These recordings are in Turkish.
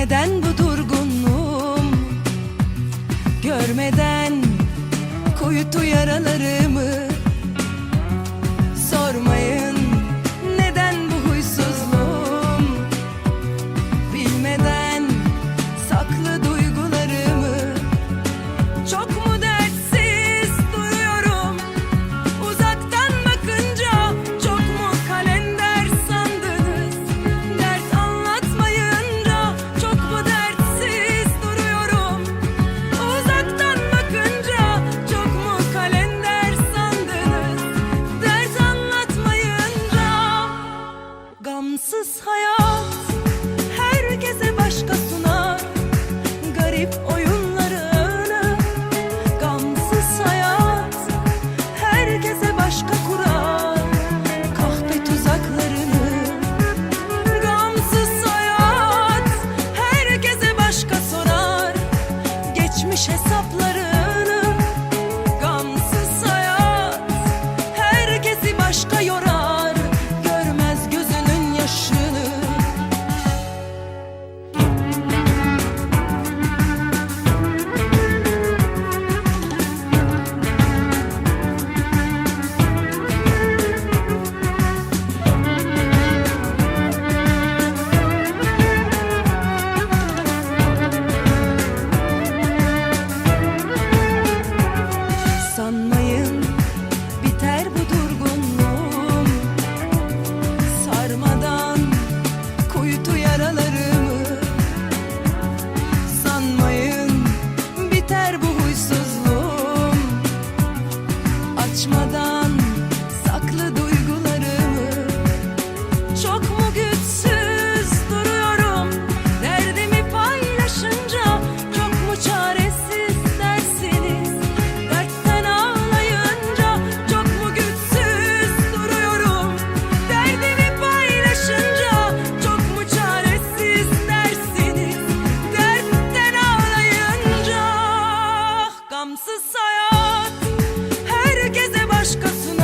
Neden bu durgunluğum Görmeden Kuytu yaraları açmadan saklı duygularımı. Çok mu güçsüz duruyorum? Derdimi paylaşınca Çok mu çaresiz dersiniz? Dertten ağlayınca Çok mu güçsüz duruyorum? Derdimi paylaşınca Çok mu çaresiz dersiniz? Dertten ağlayınca Gamsız hayat başkasını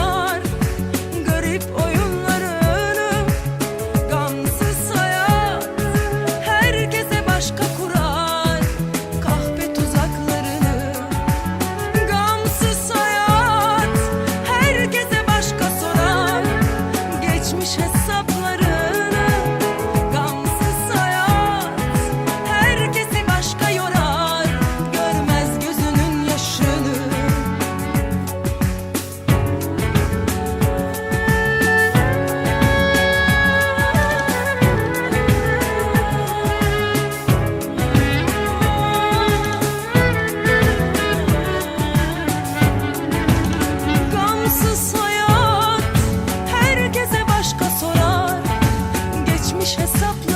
Ich will's noch